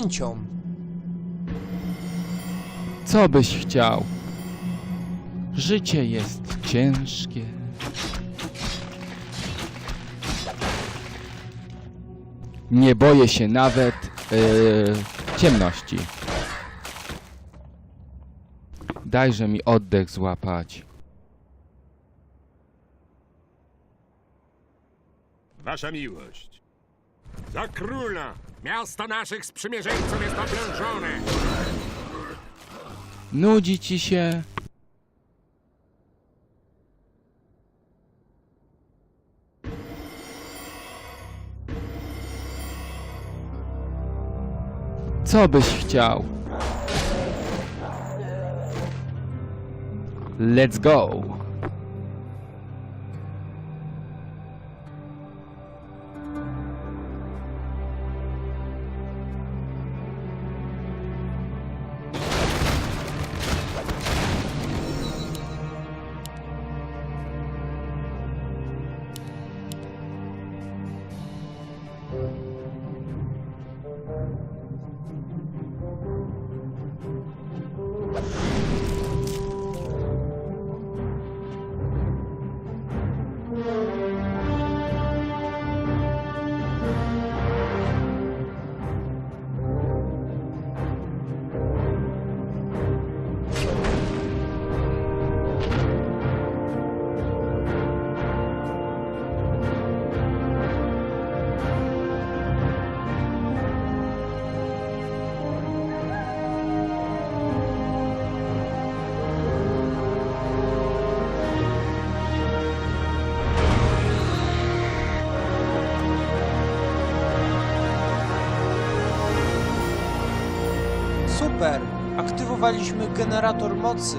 chęcią. Co byś chciał? Życie jest ciężkie. Nie boję się nawet yy, ciemności. Dajże mi oddech złapać. Wasza miłość. Za króla! Miasto naszych sprzymierzeńców jest oblężone! Nudzi ci się? Co byś chciał? Let's go! Super! Aktywowaliśmy generator mocy.